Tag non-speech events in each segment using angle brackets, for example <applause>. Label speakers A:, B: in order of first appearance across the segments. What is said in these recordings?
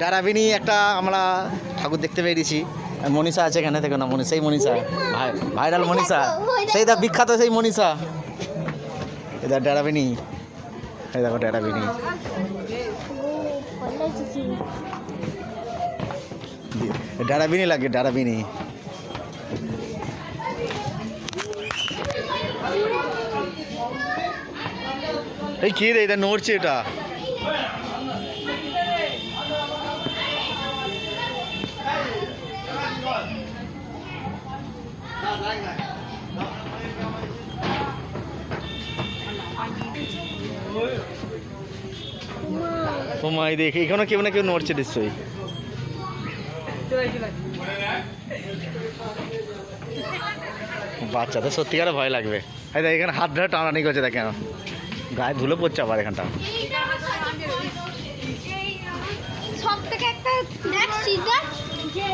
A: ডারাবিনি একটা আমরা ঠাকুর দেখতে পেরেছি মনীষা আছে এখানে থেকে না মনীষা সেই মনীষা। ভাই ভাইরাল মনীষা। সেই দা বিখ্যাত সেই মনীষা। এটা ডারাবিনি। এই দেখো ডারাবিনি। ডারাবিনি লাগে ডারাবিনি। এই কি রে এটা নড়ছে এটা। মাই দেখ এখানে কেউ না কেউ নড়ছে নিশ্চয়ই। বাচ্চাদের সত্যিকারে ভয় লাগবে। দেখ, এখানে হাত ধরে টানানি করছে, দেখেন। গায়ে ধুলো পড়ছে আবার এখানটা।
B: সব থেকে একটা যে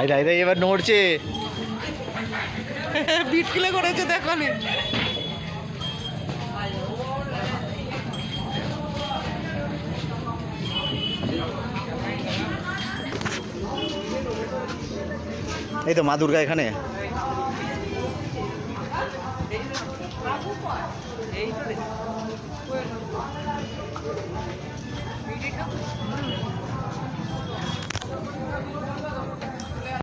A: এই এই দেখ, এবার নড়ছে। <laughs> বিটকিলে করেছে দেখো এই তো মা দুর্গা এখানে।